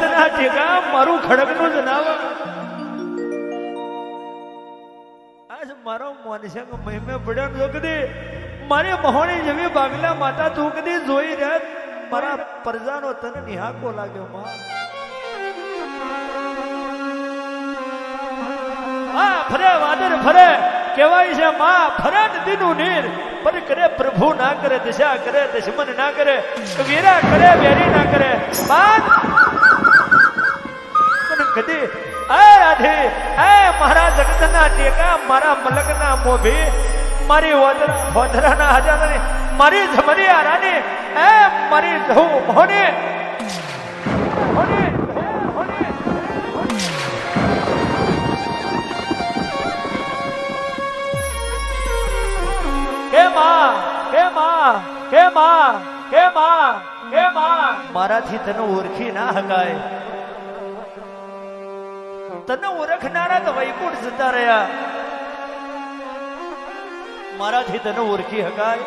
જગતના ટેકા મારું ખડકનું જનાવર આજ મારો મોનસંગ મહિમે પડ્યો જો કદી મારે મહોણી જેવી બાગલા માતા તું કદી જોઈ રહ્યા? મારા પ્રજાનો તને નિહાકો લાગ્યો, માં. આ ફરે વાદર ફરે. કહેવાય છે, માં, ફરે નદીનું નીર. પણ કરે પ્રભુ ના કરે, દિશા કરે, દુશ્મન ના કરે. વીરા કરે, વેરી ના કરે. બાદ પણ એ રાધે એ મારા જગતના ટેકા, મારા મલકના મોભી. મારી વોદરાના હજારની, મારી જમરી આરાને એ મારી જહુ મોને માં, હે માં હે માં હે માં હે માં. મારાથી તને ઓળખી ના હકાય તને ઓળખનારા તો વૈકુંઠ જતા રહ્યા મારાથી તને ઓળખી હકાય?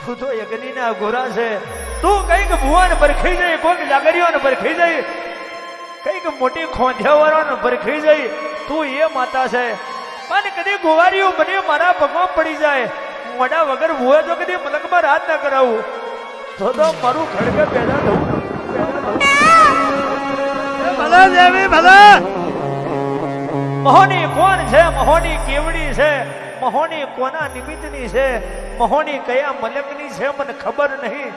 તું તો યજ્ઞના ગોરા છે. તું કંઈક ભુવાન પરખી જઈ કોઈક જાગરીઓને પરખી જઈ, કંઈક મોટી ખોંધ્યાવાળાને પરખી જઈ. તું એ માતા છે. પણ કદી ગોવારીઓ બની મારા પગમાં પડી જાય. મોડા વગર ભુવા તો કદી મલકમાં રાત ના કરાવું. તો તો મારું ખડકે પેદા થવું ભલા દેવી મહોની કોણ છે? મહોની કેવડી છે? મહોની કોના નિમિત્તની છે? મહોની કયા મલકની છે? મને ખબર નહીં.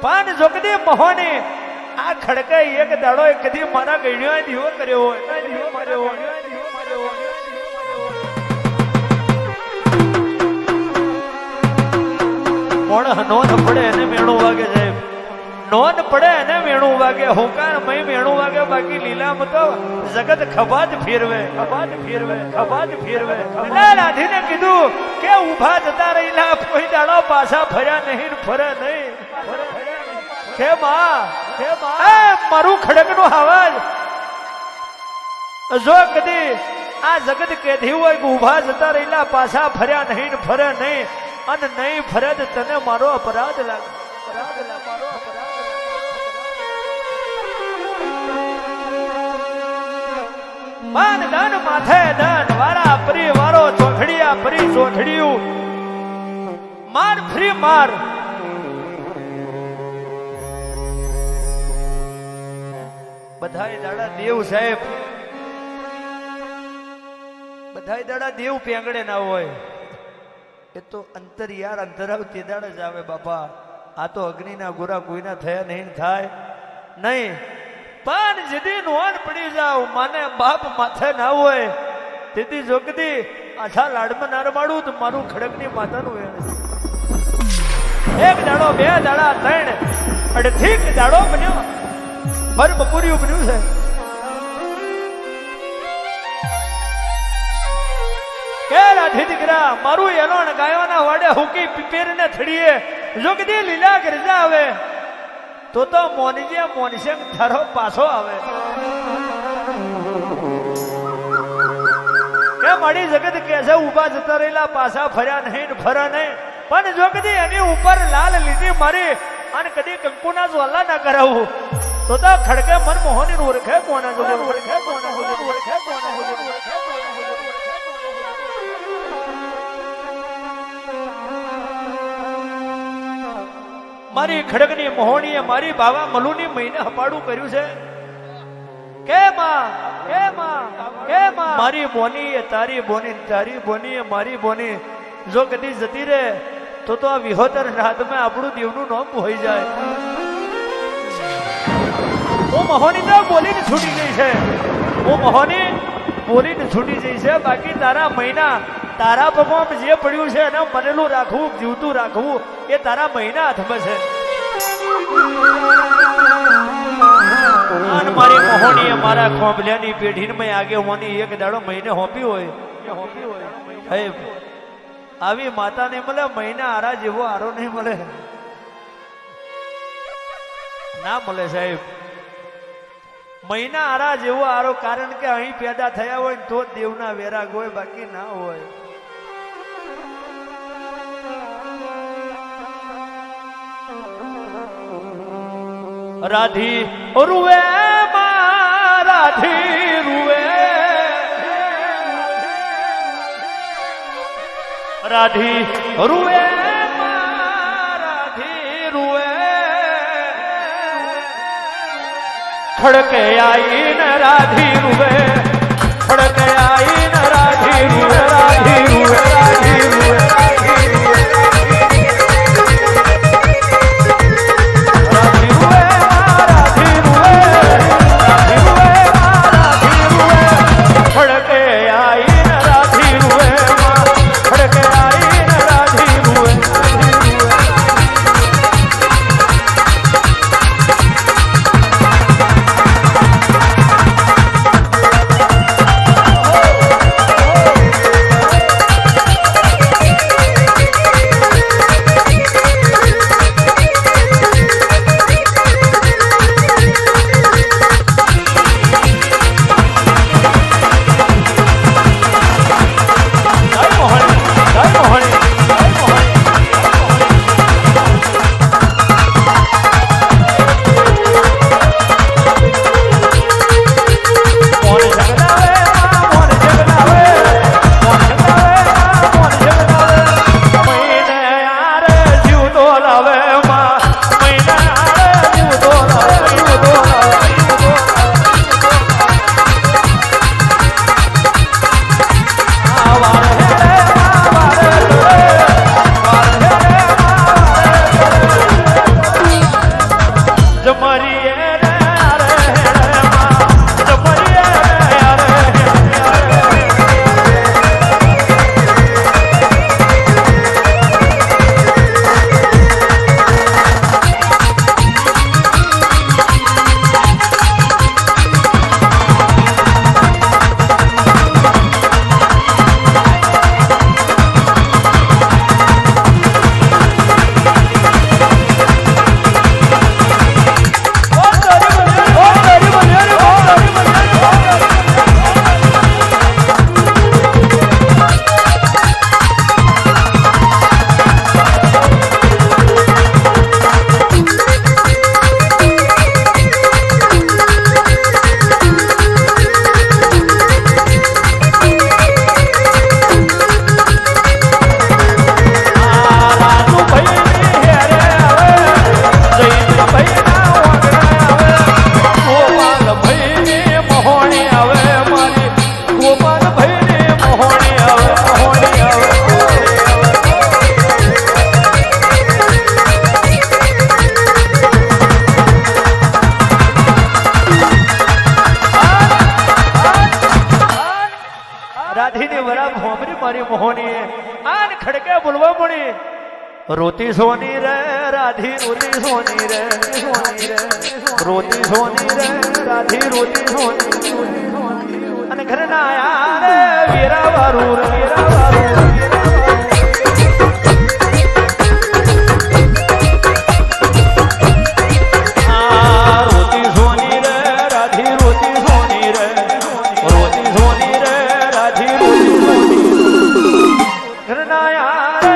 પણ જો કદી મહોની આ ખડકે એક દાડો કદી મારા ગણ્યો દીવો કર્યો હોય દીવો માર્યો હોય. મોણ નોંધ પડે એને મેળો વાગે છે? નોંધ પડે એને મેણું વાગે હોકાર મય મેણું વાગે બાકી લીલામ તો જગત ખભાત ફેરવે ખભાત ફેરવે ખભાત ફેરવે એટલે રાધીને કીધું કે ઊભા જતા રહેલા કોઈ દાડો પાછા ફર્યા નહીં ફરે નહીં કે માં કે માં. એ મારું ખડકનો આવાજ. જો કદી આ જગત કેધી હોય કે ઊભા જતા રહેલા પાછા ફર્યા નહીં ફરે નહીં અને નહીં ફરે તો તને મારો અપરાધ લાગે. અપરાધ માન દાન માથે દાન. વારા ફરી વારો ચોથડિયા, ફરી ચોથડિયું. માર, ફ્રી માર. બધાય દાડા દેવ સાહેબ. બધાય દાડા દેવ પેંગડે ના હોય. એ તો અંતર યાર અંતરાવ તે દાડે જ આવે બાપા. આ તો અગ્નિના ગોરા કોઈના થયા નહીં થાય. નહીં. પણ જેદી નોન પડી જાવ, માને બાપ માથે ના હોય. તેથી જોગદી આછા લાડમાં ના રમાડું તો મારું ખડકની માતાનું વેણ. એક દાડો, બે દાડા, ત્રણ, અડધીક દાડો બન્યો. મારે બપોરિયું બન્યું છે. કે રાધી દીકરા, મારું એલોણ ગાયોના વાડે હુકી પીપેરને થડીએ. જોગદી લીલા ગરજા આવે. તો તો મોનજે મોનસેંગ થારો પાછો આવે. કે મળી જગત કે છે, ઊભા જતા રહેલા, પાછા ફર્યા નહીં ને ફરા નહીં. પણ જો કદી એની ઉપર લાલ લીટી મારી અને કદી કંકુના જ્વાલા ના કરાવું, તો તો ખડકે મન મોહની ઓળખે કોના જોડે, ઓળખે કોના જોડે, ઓળખે કોના જોડે. મારી ખડગની મોહણીએ મારી બાવા મલુની મહિને હપાડું કર્યું છે. કે માં? કે માં? મારી બોની એ તારી બોની તારી બોની એ મારી બોની. જો કદી જતી રહે, તો તો આ વિહોતર રાતમાં આપણું દેવનું નામ હોઈ જાય. હું મહોની, તો બોલીને છૂટી ગઈ છે. હું મહોની, બોલીને છૂટી જઈ છે. બાકી તારા મહિના તારા પગમાં જે પડ્યું છે એને મરેલું રાખવું, જીવતું રાખવું, એ તારા મહિના હાથમાં છે. મારી મોહણીએ મારા ખોંભલ્યાની પેઢીને મેં આગે હોની એક દાડો મહિને હોપી હોય. હોપી હોય. આવી માતાને મળે, મહિના આરા જેવો આરો નહીં મળે. ના મળે સાહેબ. મહિના આરા જેવો આરો કારણ કે અહીં પેદા થયા હોય તો જ દેવના વેરાગ હોય બાકી ના હોય. राधी रुए राधी रुए राधी रुए राधी रुए खड़के आई न राधी रुए खड़के आई न राधी रुए राधी रुए राधी रोती सोनी रे, राधी रोती सोनी रे सोनी रोती सोनी रे। राधी रोती सोनी अने घर ना આયા રે વેરા વારું વેરા વારું ઘરના